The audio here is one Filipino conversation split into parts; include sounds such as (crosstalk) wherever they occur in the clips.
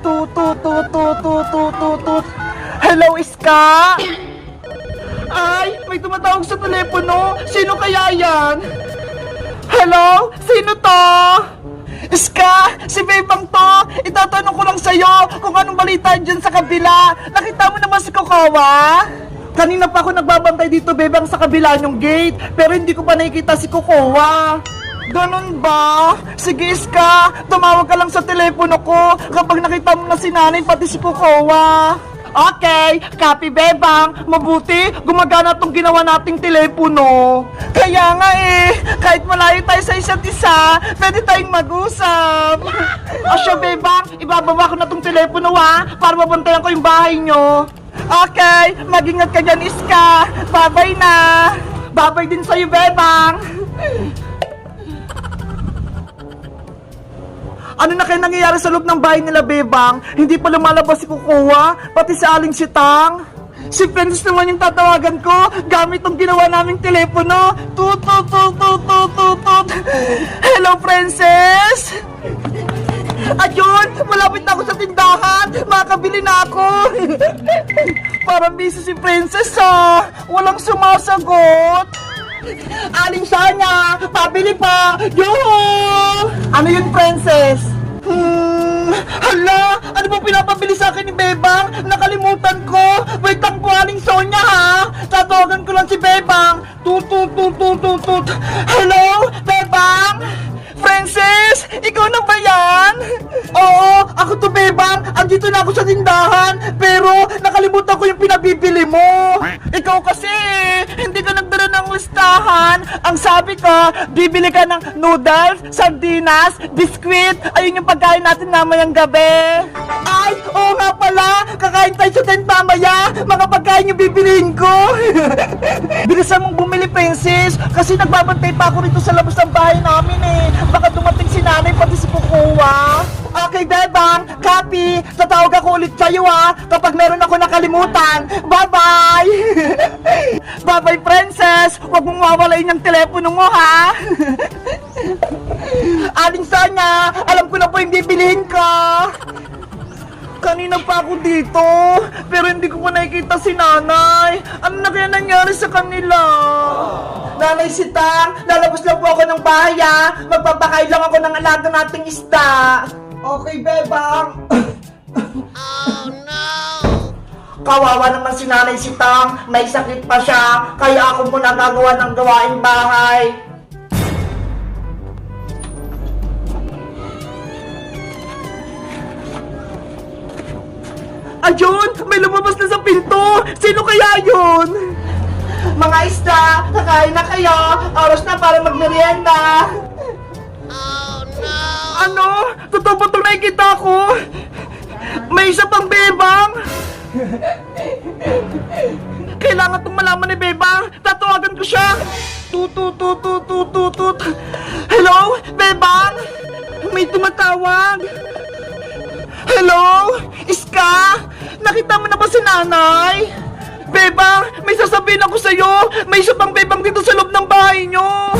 Tut, tut, tut, tut, tut, tut, tut, tut. Hello, Iska? Ay, may tumatawag sa telepono. Sino kaya yan? Hello? Sino to? Iska, si Bebang to. Itatanong ko lang sa'yo kung anong balita dyan sa kabila. Nakita mo naman si Kokowa? Kanina pa ako nagbabantay dito, Bebang, sa kabila yung gate. Pero hindi ko pa nakikita si Kokowa. Ganun ba? Sige, Iska. Tumawag ka lang sa telepono ko kapag nakita mo na si nanay pati si Kokowa. Okay, copy bebang. Mabuti, gumagana tong ginawa nating telepono. Kaya nga eh, kahit malayo tayo sa isa't isa, pwede tayong mag-usap. O siya bebang, ibababa ko na tong telepono ha, para mabantayan ko yung bahay nyo. Okay, mag-ingat ka dyan, Iska. Babay na. Babay din sa'yo, bebang. Ano na kaya nangyayari sa loob ng bahay nila, Bebang? Hindi pa lumalabas si Kukuha, pati si Aling Sitang. Si Princess naman yung tatawagan ko gamit tong ginawa naming telepono. Tut, tut, tut, tut, tut, tut. Hello, Princess! Ayun! Malapit na ako sa tindahan! Makakabili na ako! (laughs) Parang busy si Princess ah! Walang sumasagot! Aling Sanya! Pabili pa! Yoo! Ano yun, Princess? Hmm, hala! Ano ba pinapabili sa akin ni Bebang? Nakalimutan ko! Wait lang po, Aling Sonya ha! Tatawagan ko lang si Bebang! Tut, tut, tut, tut, tut, tut. Hello? Bebang? Princess! Ikaw na ba yan? Oo, ako to, Bebang. Andito na ako sa tindahan. Pero nakalimutan ko yung pinabibili mo. Ikaw kasi, hindi ka nagdala ng listahan. Ang sabi ko, bibili ka ng noodles, sardinas, biskwit. Ayun yung pagkain natin mamayang gabi. Ay, oo nga pala. Kakain tayo sa tent mamaya. Mga pagkain yung bibiliin ko. (laughs) Bilisan mong bumili, princess. Kasi nagbabantay pa ako rito sa labas ng bahay namin eh. Baka dumating si nanay pati si Kukuha. Okay, Bebang. Copy. Tatawag ako ulit sa'yo ha. Kapag meron ako nakalimutan. Bye-bye. (laughs) Bye-bye, princess. Huwag mong mawalain yung telepono mo ha. (laughs) Aling Sonya, alam ko na po yung bibilihin ko. Kanina pa ako dito, pero hindi ko pa nakikita si nanay. Ano na kaya nangyari sa kanila? Nanay si Tang, lalabas lang po ako ng bahay ah. Magpapakain lang ako ng alaga nating isda. Okay, bebang. oh no! Kawawa naman si nanay si Tang, may sakit pa siya, kaya ako muna gagawa ng gawaing bahay. Ayun! May lumabas na sa pinto! Sino kaya yun? Mga isda, kakain na kayo! Oras na para magmerienda! Oh no! Ano? Totoo ba itong nakikita ko? May isa pang bebang! Kailangan itong malaman ni Bebang! Tatawagan ko siya! Tut, tut, tut, tut, tut, tut, tut. Hello? Bebang? May tumatawag! Hello? Iska? Nakita mo na ba si nanay? Bebang, may sasabihin ako sa'yo. May isa pang bebang dito sa loob ng bahay nyo.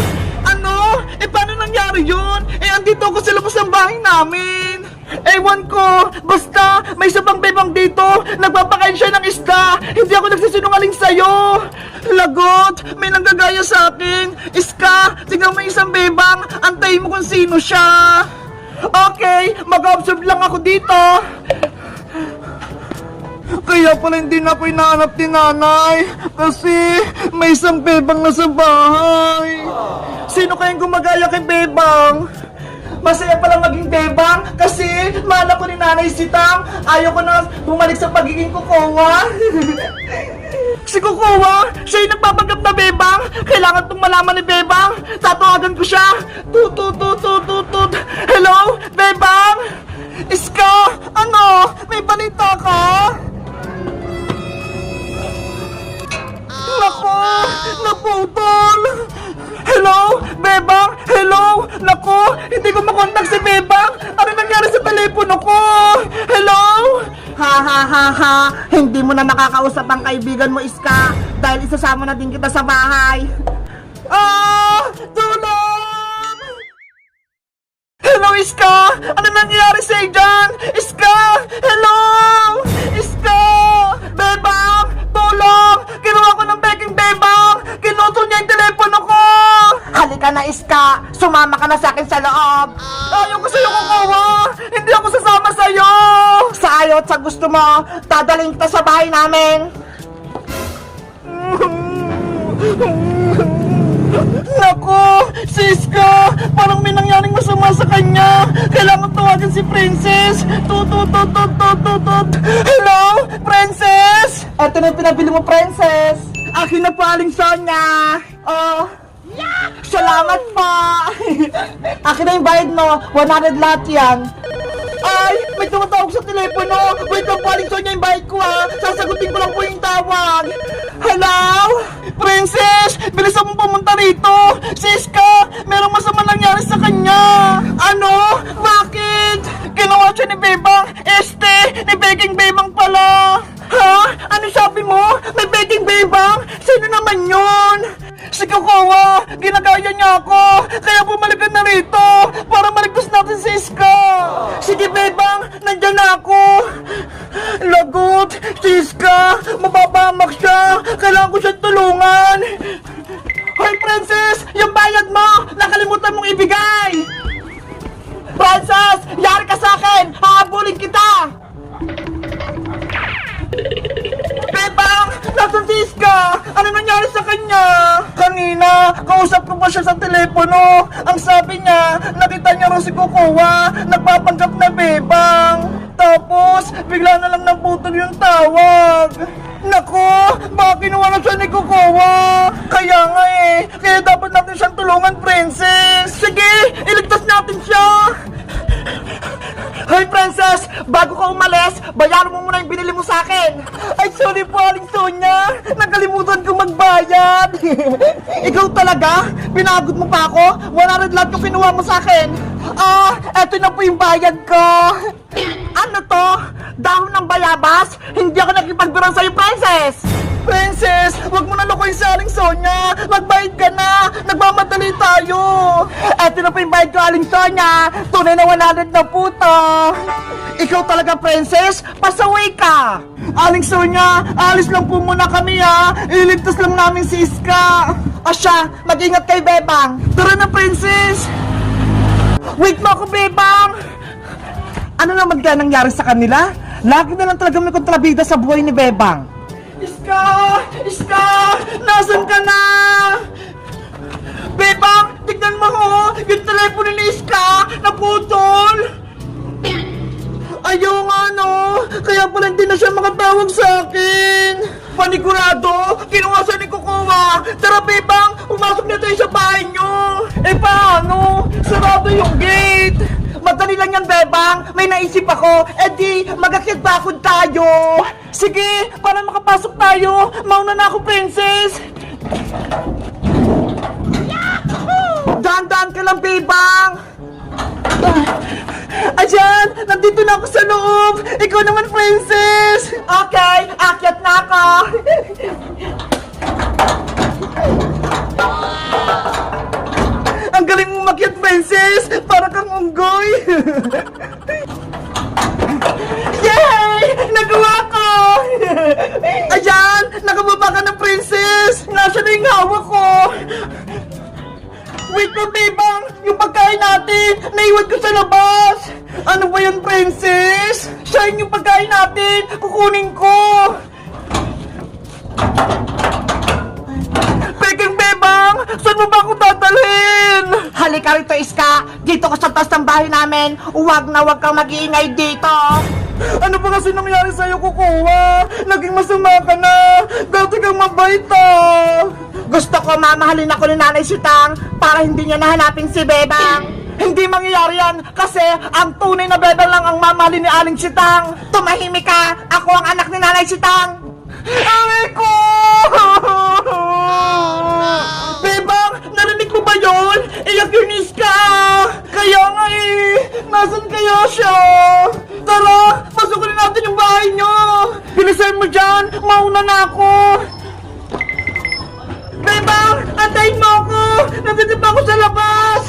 Ano? Eh, paano nangyari yun? Eh, andito ako sa labas ng bahay namin. Ewan ko, basta may isa pang bebang dito, nagpapakain siya ng isda. Hindi ako nagsisinungaling sa'yo. Lagot, may nanggagaya sa akin. Iska, tignan mo isang bebang, antayin mo kung sino siya. Okay, mag-observe lang ako dito. Kaya pala hindi na ako inaanap ni nanay kasi may isang bebang na sa bahay. Sino kayang gumagaya kay bebang? Masaya pala maging bebang kasi mahal ko ni nanay si Tang. Ayaw ko na bumalik sa pagiging kukuha. (laughs) si kukuha, siya yung nagpapanggap na bebang. Kailangan itong malaman ni bebang. Tatawagan ko siya. Tut, tut, tut. Hello, bebang? Iska, ano? May balita ka? Naputol! Hello? Bebang? Hello? Nako! Hindi ko makontak si Bebang! Ano nangyari sa telepono ko? Hello? Ha ha ha ha! Hindi mo na makakausap ang kaibigan mo, Iska! Dahil isasama na din kita sa bahay! Ah! Tulong! Hello, Iska! Ano nangyayari sa'yo dyan? Iska! na, Iska. Sumama ka na sa akin sa loob. Ayaw ko sa'yo, kukuha. Hindi ako sasama sa'yo. Sa ayaw at sa gusto mo, dadaling kita sa bahay namin. Naku, Siska, parang may nangyaring masama sa kanya. Kailangan tawagan si Princess. Tut, tut, tut, tut, tut, tut. Hello, Princess? Eto na yung pinabili mo, Princess. Akin na po, Aling Sonia. Oh, Salamat pa! (laughs) Akin na yung bayad mo, 100 lahat yan. Ay, may tumatawag sa telepono. Wait lang, paling niya yung bayad ko ha. Sasagutin ko lang po yung tawag. Hello? Princess, bilisan mo pumunta rito. Ginagaya niya ako. Kaya bumalik na rito para maligtas natin si Iska. Sige, Bebang, nandyan na ako. Lagot, si Iska, mababamak siya. Kailangan ko siyang tulungan. Siya sa telepono. Ang sabi niya, nakita niya raw si Kukuha, nagpapanggap na Bebang. Tapos, bigla na lang naputol yung tawag. Naku, baka kinuha na siya ni Kukuha. Kaya nga eh, kaya dapat natin siyang tulungan, Princess. Sige, iligtas natin siya. Hoy, Princess! Bago ka umalis, bayaran mo muna yung binili mo sa akin! Ay, sorry po, Aling Sonia! Nakalimutan ko magbayad! (laughs) Ikaw talaga? Pinagod mo pa ako? 100 lahat yung kinuha mo sa akin! Ah, eto na po yung bayad ko! (clears throat) Ano to? Dahon ng bayabas? Hindi ako nakipagbiran sa'yo, Princess! Princess, wag mo na lokohin si Aling Sonia! Magbayad ka na! Nagmamadali tayo! Eto na po yung bayad ko, Aling Sonia! Tunay na 100 na po to! Ikaw talaga, Princess? Pasaway ka! Aling Sonia, alis lang po muna kami ha! Iligtas lang namin si Iska! O mag-ingat kay Bebang! Tara na, Princess! Wait mo ako, Bebang! Ano naman kaya nangyari sa kanila? Lagi na lang talaga may kontrabida sa buhay ni Bebang. Iska! Iska! Nasaan ka na? Bebang! Tignan mo ho! Yung telepono ni Iska! Naputol! Ayaw nga no! Kaya pala hindi na siya makatawag sa akin! Panigurado! Kinuha siya ni Kukuha! Tara Bebang! Pumasok na tayo sa bahay nyo! Eh paano? Sarado yung gate! Madali lang yan, Bebang. May naisip ako. Eh di, mag-akit bakod tayo. Sige, para makapasok tayo. Mauna na ako, princess. Dahan-dahan ka lang, Bebang. Ayan, nandito na ako sa loob. Ikaw naman, princess. Okay, akyat na ako. (laughs) Ang galing mo makyat, princess! Para kang unggoy! (laughs) Yay! Nagawa ko! (laughs) Ayan! Nakababa ka na, princess! Nasaan na yung hawak ko? Wait ko, Bebang! Yung pagkain natin! Naiwan ko sa labas! Ano ba yan, princess? Saan yung pagkain natin? Kukunin namin! Huwag na huwag kang mag-iingay dito! Ano ba kasi nangyari sa'yo, Kukuha? Naging masama ka na! Dati kang mabait ah! Gusto ko mamahalin ako ni Nanay Sitang para hindi niya nahanapin si Bebang! Hindi mangyayari yan kasi ang tunay na Bebang lang ang mamahalin ni Aling Sitang! Tumahimik ka! Ako ang anak ni Nanay Sitang! Aray ko! (laughs) Bebang, narinig mo ba yun? Iyak yung Iska! Kaya nga eh! Nasaan kaya siya? Tara, pasukin natin yung bahay nyo! Bilisan mo dyan! Mauna na ako! Bebang, antayin mo ako! Nandito ako sa labas!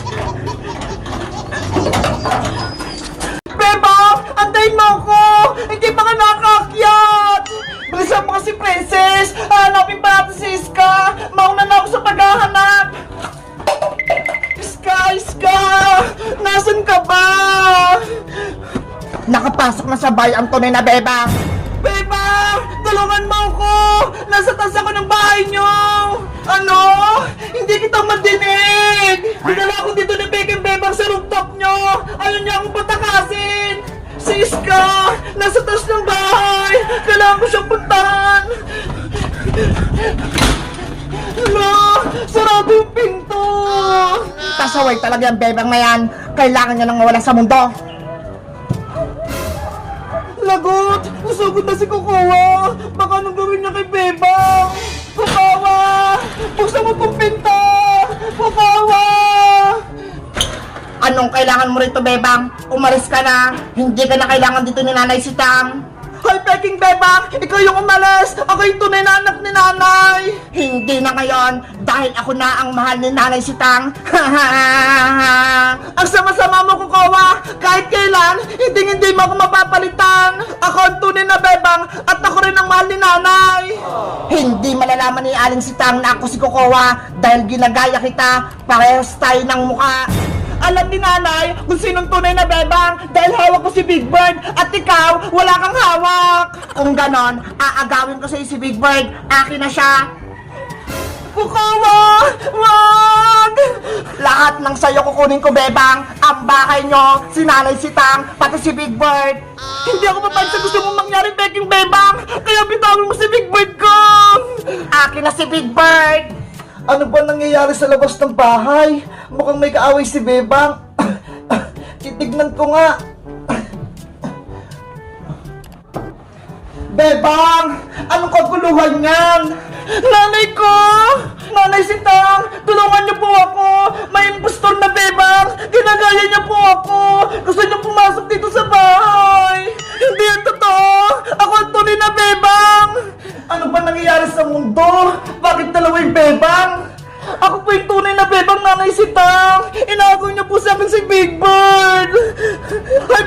Bebang, antayin mo ako! Hindi pa ka nakakakyat! Bilisan mo kasi, princess! Hanapin pa natin si Iska! Mauna na ako sa paghahanap! Iska, Iska! Nasaan ka ba? Nakapa Papasok na sa bahay ang tunay na bebang. Bebang! Tulungan mo ako! Nasa taas ako ng bahay nyo! Ano? Hindi kita madinig! Dinala ako dito ni Beking Bebang sa rooftop nyo! Ayaw niya akong patakasin! Si Iska! Nasa taas ng bahay! Kailangan ko siyang puntahan! Hala! Sarado yung pinto! Pasaway talaga ang bebang na yan. Kailangan niya nang mawala sa mundo. Lagot! Nasugod na si Kukuha! Baka anong gawin niya kay Bebang? Kukawa! Buksan mo tong pinto! Kukawa! Anong kailangan mo rito, bebang? Umalis ka na. Hindi ka na kailangan dito ni Nanay Sitang. Hoy, Peking Bebang! Ikaw yung umalis! Ako yung tunay na anak ni nanay! Hindi na ngayon dahil ako na ang mahal ni Nanay Sitang. (laughs) Ang sama-sama mo, Kukawa! Kahit kailan, hindi hindi mo ako mapapalitan! Ako ang tunay na Bebang at ako rin ang mahal ni nanay! Hindi malalaman ni Aling Sitang na ako si Kokowa dahil ginagaya kita. Parehas tayo ng mukha. Alam ni nanay kung sinong tunay na bebang dahil hawak ko si Big Bird at ikaw, wala kang hawak! Kung ganon, aagawin ko sa'yo si Big Bird. Akin na siya. Kukawa! Wag! Lahat ng sayo kukunin ko, Bebang. Ang bahay nyo, si Nanay Sitang, pati si Big Bird. Hindi ako papayag sa gusto mong mangyari, Beking Bebang! Kaya bitawin mo si Big Bird ko! Akin na si Big Bird. Ano ba nangyayari sa labas ng bahay? Mukhang may kaaway si Bebang. (coughs) Titignan ko nga. (coughs) Bebang! Anong kaguluhan yan? Nanay ko! Nanay Sitang! Tulungan niyo po ako! May impostor na Bebang! Ginagaya niya po ako! Gusto niya pumasok dito sa bahay! Hindi yan totoo! Ako ang tunay na Bebang! Ano ba nangyayari sa mundo? Bakit dalawa yung Bebang? Ako po yung tunay na Bebang Nanay Sitang! Inaagaw niya po sa akin si Big Bird! Hoy,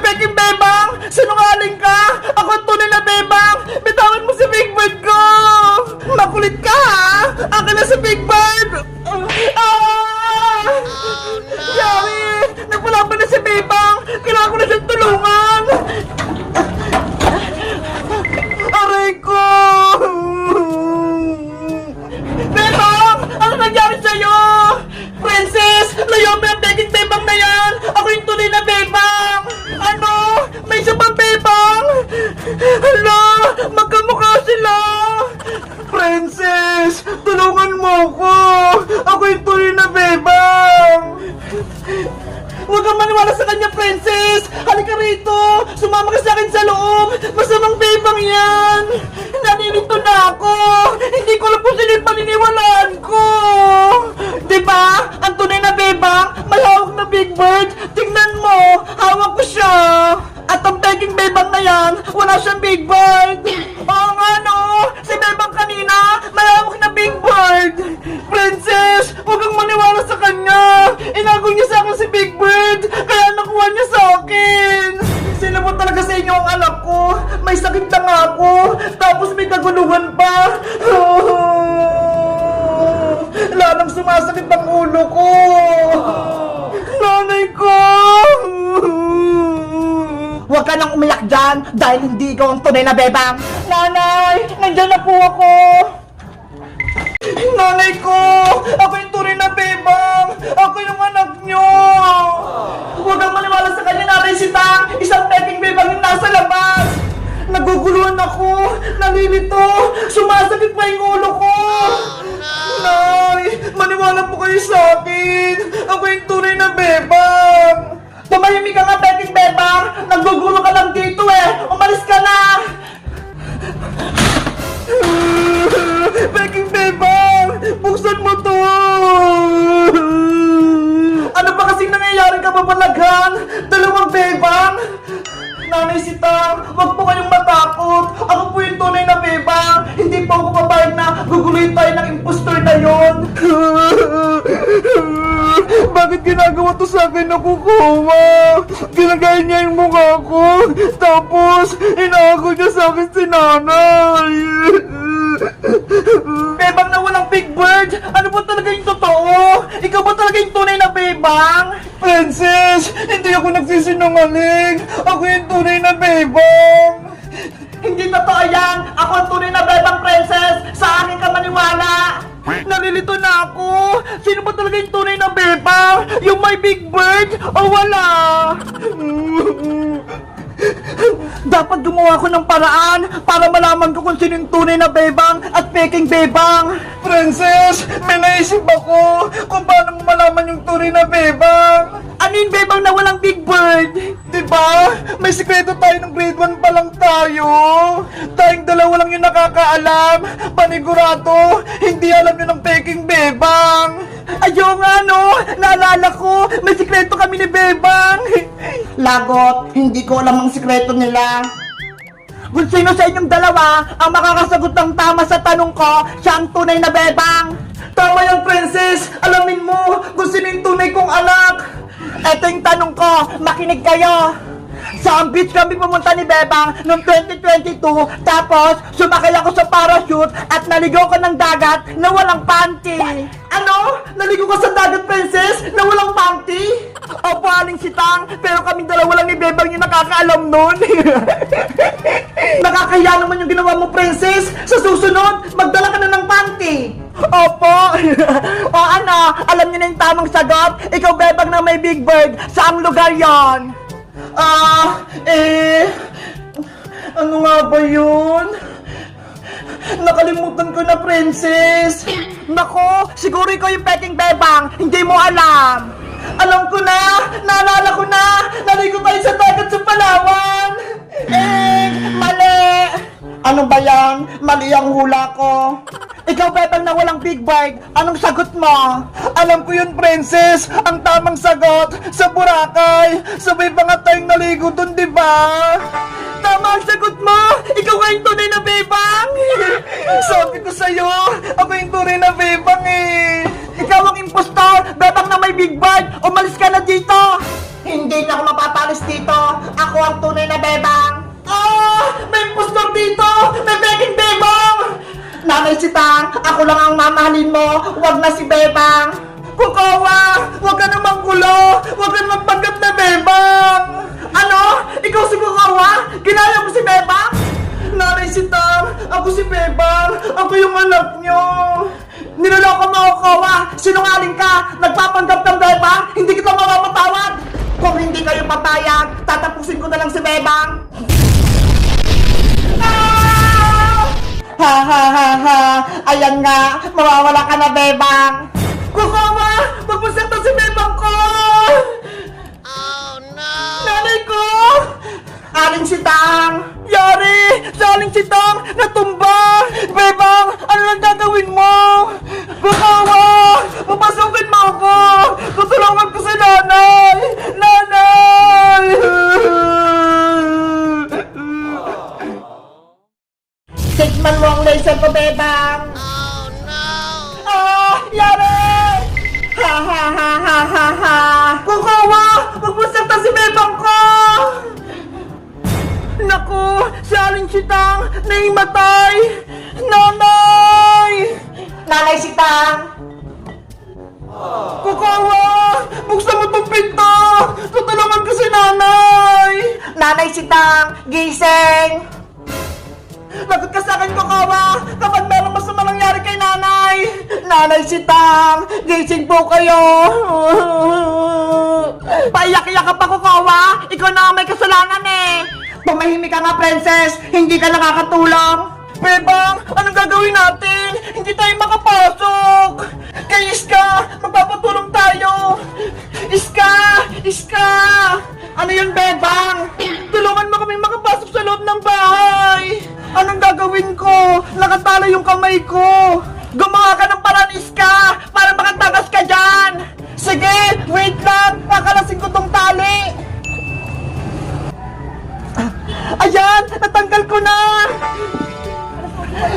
Huwag kang maniwala sa kanya, Princess! Halika rito! Sumama ka sa akin sa loob! Masamang bebang yan! Naninito na ako! Hindi ko kung sino yung paniniwalaan ko! Di ba? Ang tunay na bebang, may hawak na Big Bird! Tingnan mo! Hawak ko siya! At ang begging bebang na yan, wala siyang Big Bird! Oo nga no! Si bebang kanina, may hawak na Big Bird! Princess, huwag kang maniwala sa kanya! Inago niya sa akin si Big Bird! Kaya nakuha niya sa akin! Sino mo talaga sa inyo ang anak ko? May sakit na nga ako! Tapos may kaguluhan pa! (laughs) Lalong sumasakit ang ulo ko! Nanay ko! Huwag ka nang umiyak dyan dahil hindi ikaw ang tunay na bebang. Nanay! Nandiyan na po ako! Nanay ko! Ako yung tunay na bebang! Ako yung anak nyo! Huwag kang maniwala sa kanya, Nanay Sita! Isang peking bebang yung nasa labas! Naguguluhan ako! Nalilito! Sumasakit pa yung ulo ko! Nay! Maniwala po kayo sa akin! Ako yung tunay na bebang! Tumahimik ka nga, peking bebang! Nagugulo ka lang dito eh! Umalis ka na! Begging Bebang! Buksan mo to! Ano ba kasing nangyayari kababalaghan? Dalawang Bebang? Nanay si Tam, huwag po kayong matakot. Ako po yung tunay na Bebang. Hindi po ako papayag na guguloy tayo ng impostor na yon. (laughs) Bakit ginagawa to sa akin na kukuha? Ginagaya niya yung mukha ko. Tapos, inaako niya sa akin si nanay. Bebang na walang big bird! Ano ba talaga yung totoo? Ikaw ba talaga yung tunay na bebang? Princess, hindi ako nagsisinungaling. Ako yung tunay na bebang. Hindi totoo yan. Ako ang tunay na bebang princess. Sa akin ka maniwala. Nalilito na ako. Sino ba talaga yung tunay na bebang? Yung may big bird o wala? Dapat gumawa ko ng paraan para malaman ko kung sino yung tunay na bebang at peking bebang. Princess, may naisip ako kung paano mo malaman yung tunay na bebang. Ano yung bebang na walang big bird? Diba? May sikreto tayo ng grade 1 pa lang tayo. Tayong dalawa lang yung nakakaalam. Panigurado, hindi alam yun ng peking bebang. Ayaw nga no, naalala ko, may sikreto kami ni Bebang. Lagot, hindi ko alam ang sikreto nila. Kung sino sa inyong dalawa ang makakasagot ng tama sa tanong ko, siya ang tunay na bebang. Tama yan, princess. Alamin mo kung sino yung tunay kong anak. Ito yung tanong ko, makinig kayo. Sa ang beach kami pumunta ni Bebang noong 2022 Tapos sumakay ako sa parachute At naligaw ko ng dagat na walang panty Ano? Naligaw ko sa dagat princess na walang panty? Opo aling sitang Pero kami dalawa lang ni Bebang yung nakakaalam nun (laughs) Nakakaya naman yung ginawa mo, princess. Sa susunod, magdala ka na ng panty. Opo. (laughs) o ano, alam niyo na yung tamang sagot? Ikaw, bebang na may big bird. Saang lugar yon? Ah, eh... Ano nga ba yun? Nakalimutan ko na, princess. Nako, siguro ikaw yung peking bebang. Hindi mo alam. Alam ko na! Naalala ko na! Naligo tayo sa dagat sa Palawan! Eh, mali! Ano ba yan? Mali ang hula ko. Ikaw, Bebang, na walang big bird. Anong sagot mo? Alam ko yun, princess. Ang tamang sagot sa Boracay. Sabay pa nga tayong naligo dun, di ba? Tama ang sagot mo! Ikaw nga yung tunay na bebang! Sabi ko sa'yo, ako yung tunay na bebang eh! Ikaw ang impostor! Bebang na may big bird! Umalis ka na dito! Hindi na ako mapapalis dito. Ako ang tunay na bebang. Ah! May impostor dito! May beking bebang! Nanay si Tang, ako lang ang mamahalin mo. Huwag na si Bebang. Kukawa! Huwag ka namang gulo! Huwag ka namang panggap na bebang! Ano? Ikaw si Kukawa? Ginaya mo si Bebang? Nanay si Tam! Ako si Bebang! Ako yung anak nyo! Niloloko mo ako, Kawa! Sinungaling ka! Nagpapanggap ng Bebang! Hindi kita mamamatawad! Kung hindi kayo papayag, tatapusin ko na lang si Bebang. Ha ha ha ha! Ayan nga, mawawala ka na Bebang. Kukawa! Magpasenta si Bebang ko! Oh no! Nanay ko! Aling si Tang. Yari! Saling si Tang! Lagot ka sa akin, Kukawa! Kapag merong masama nangyari kay nanay! Nanay si Tang! Gising po kayo! Paiyak-iyak pa, Kukawa! Ikaw na may kasalanan eh! Tumahimik ka nga, princess. Hindi ka nakakatulong. Bebang, anong gagawin natin? Hindi tayo makapasok! Kay Iska, magpapatulong tayo! Iska! Iska! Ano yun, Bebang? Tulungan mo kaming makapasok sa loob ng bahay! Anong gagawin ko? Nakatala yung kamay ko! Gumawa ka ng paraan, Iska! Para makatagas ka dyan! Sige, wait lang! Kakalasin ko tong tali! Ayan! Natanggal ko na!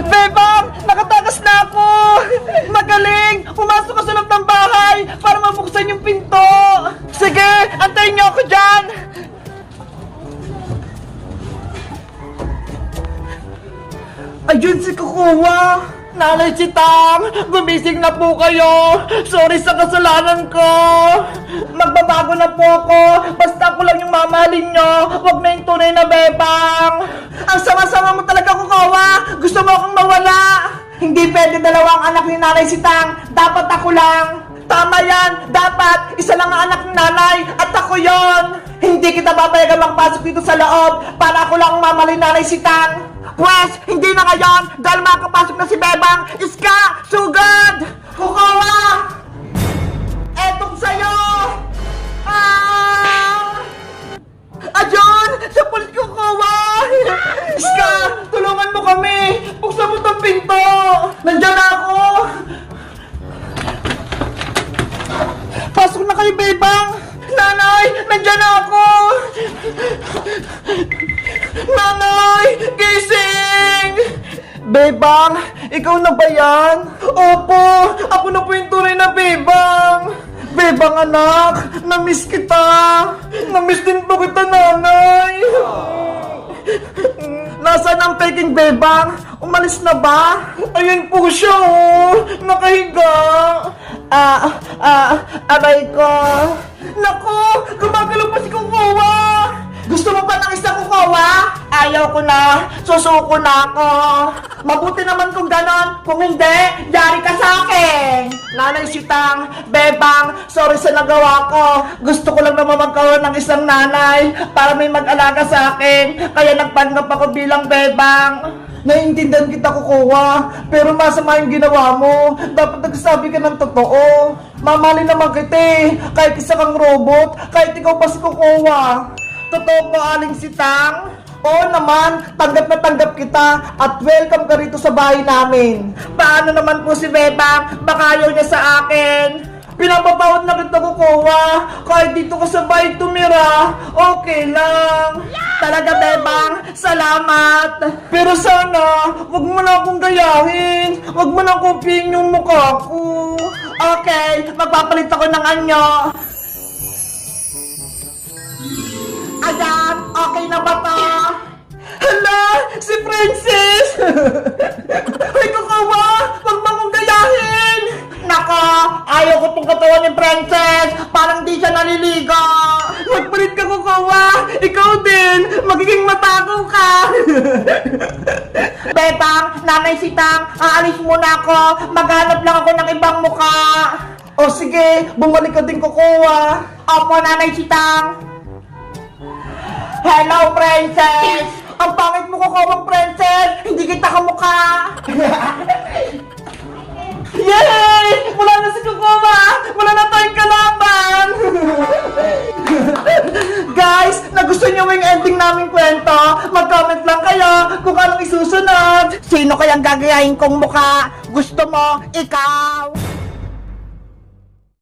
Bebang! Nakatakas na ako! Magaling! Pumasok ka sa loob ng bahay para mabuksan yung pinto! Sige! Antayin niyo ako dyan! Ayun si Kukuha! Nanay Chitang, gumising na po kayo. Sorry sa kasalanan ko. Magbabago na po ako. Basta ako lang yung mamahalin nyo. Huwag na yung tunay na bebang. Ang sama-sama mo talaga, Kukawa. Gusto mo akong mawala. Hindi pwede dalawang anak ni Nanay Sitang. Dapat ako lang. Tama yan! Dapat! Isa lang ang anak ng nanay at ako yon. Hindi kita papayagan magpasok dito sa loob para ako lang ang mamalin nanay si Tang. Pwes, hindi na ngayon dahil makakapasok na si Bebang. Iska! Sugad! Kukawa! Etong sa'yo! Ah! Ayon! Sa pulit ko kawa! Iska! Tulungan mo kami! Buksan mo tong pinto! Nandiyan na ako! Pasok na kayo, Bebang! Nanay! Nandiyan na ako! Nanay! Gising! Bebang! Ikaw na ba yan? Opo! Ako na po yung tunay na Bebang! Bebang anak! Namiss kita! Namiss din po kita, nanay! Nasaan ang peking bebang? Umalis na ba? Ayun po siya, oh! Nakahiga! Ah, ah, aray ko! Naku! Gumagalaw pa si Kukawa! Gusto mo ba ng isang Kukawa? Ayaw ko na! Susuko na ako! Mabuti naman kung ganon! Kung hindi, yari ka sa akin! Nanay Sitang, Bebang, sorry sa nagawa ko. Gusto ko lang naman magkaroon ng isang nanay para may mag-alaga sa akin. Kaya nagpanggap ako bilang Bebang. Naiintindihan kita kukuha, pero masama yung ginawa mo. Dapat nagsabi ka ng totoo. Mamali naman kita eh. Kahit isa kang robot, kahit ikaw pa si kukuha. Totoo po, Aling Sitang? Oo naman, tanggap na tanggap kita at welcome ka rito sa bahay namin. Paano naman po si Bebang? Baka ayaw niya sa akin. Pinapatawad na kita kukuha. Kahit dito ka sa bahay tumira, okay lang. Talaga, Bebang, salamat. Pero sana, wag mo na akong gayahin. Wag mo na kopyahin yung mukha ko. Okay, magpapalit ako ng anyo. Ayan, okay na ba to? Hala, si Princess! (laughs) Ay, kakawa! Wag mo akong gayahin! Nako, ayaw ko tong katawan ni Princess! Parang di siya naliligo! Magpalit ka, kakawa! Ikaw din! Magiging matakaw ka! (laughs) Bebang, nanay sitang, aalis muna ako! Maghanap lang ako ng ibang muka! O sige, bumalik ka din kukuha! Opo, nanay sitang! Hello, princess! Ang pangit mo kukawang princess! Hindi kita kamukha! (laughs) Yay! Wala na si Kukuma! Wala na tayong kalaban! (laughs) Guys, nagustuhan niyo yung ending naming kwento? Mag-comment lang kayo kung anong isusunod! Sino kayang gagayahin kong mukha? Gusto mo? Ikaw!